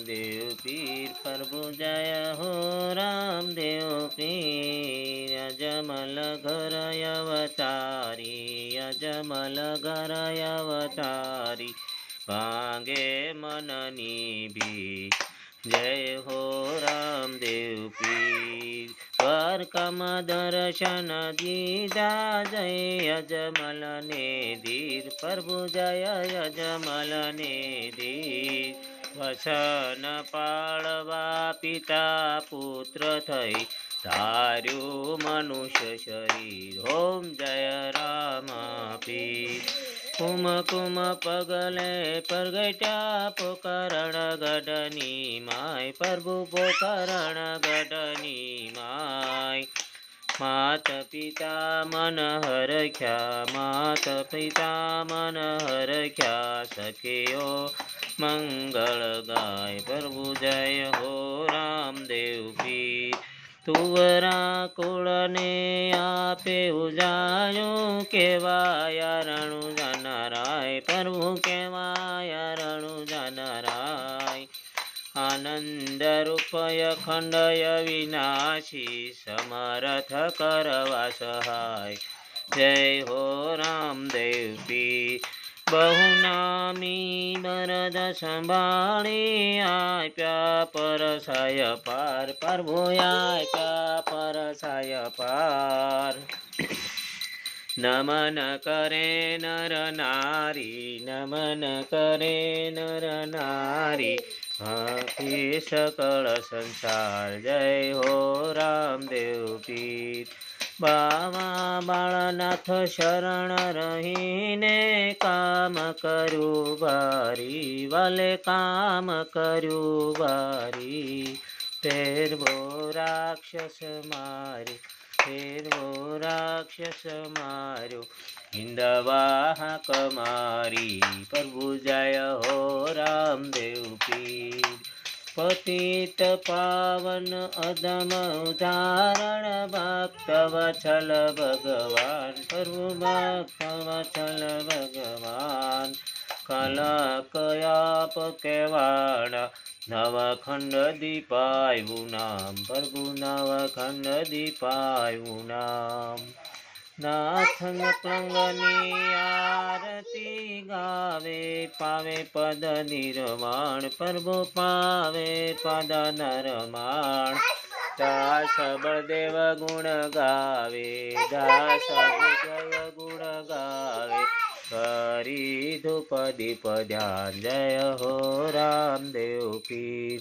રામદેવ પીર પ્રભુ જય હો, રામદેવ પીર અજમલ ઘર અવતારી, અજમલ ઘર અવતારી. ભાંગે મનની ભી જય હો, રામદેવ પીર. દ્વારકામાં દર્શન દીધા, જય અજમલ ને ધીર પ્રભુ જય અજમલ ને ધીર વસન પાળવા પિતા પુત્ર થઈ તાર્યું મનુષ્ય શરીર. ઓમ જય રામ પી કુમ કુમ પગલે પરગટ્યા પોકરણ ગઢની માય. પ્રભુ પોકરણ ગઢની માય. માત પિતા મન હરખ્યા માત પિતા મન હરખ્યા સખીઓ મંગળ ગાય પ્રભુ જય હો રામદેવ પીર તુવરા કુળને આપે ઉજાયું કેવાય રણુ જાનારાય પ્રભુ કેવાય રણુ જાનારાય આનંદ રૂપય ખંડય વિનાશી સમરથ કરવા સહાય જય હો રામદેવ પી બહુનામી બરદ સંભાળી આપ્યા પરસાય પાર પ્રભુ આપ્યા પરસાય પાર નમન કરે નર નારી નમન કરે નર નારી હાથી સકળ સંસાર જય હો રામદેવ પીત બાવા બાળનાથ શરણ રહીને કામ કર્યું બારી વાલે કામ કર્યું બારી ફેરવો રાક્ષસ માર્યો ફેરવો રાક્ષસ મારો હિંદવાહ મારી પ્રભુ જય હો રામદેવ પીર. પતિત પાવન અદમ ઉદાહરણ ભક્ત વછલ ભગવાન. પ્રભુ ભક્ત વછલ ભગવાન. કલકયાપ કેવાડા નવખંડ દીપાયું નામ, પ્રભુ નવખંડ દીપાયું નામ. નાથન પ્લંગની આરતી ગાવે, પાવે પદ નિર્માણ, પ્રભુ પાવે પદ નરમાણ. દાસ બળદેવ ગુણ ગાવે, દાસ ગુણ ગાવે કરી ધૂપ દીપ ધ્યાન જય હો રામદેવ પીર.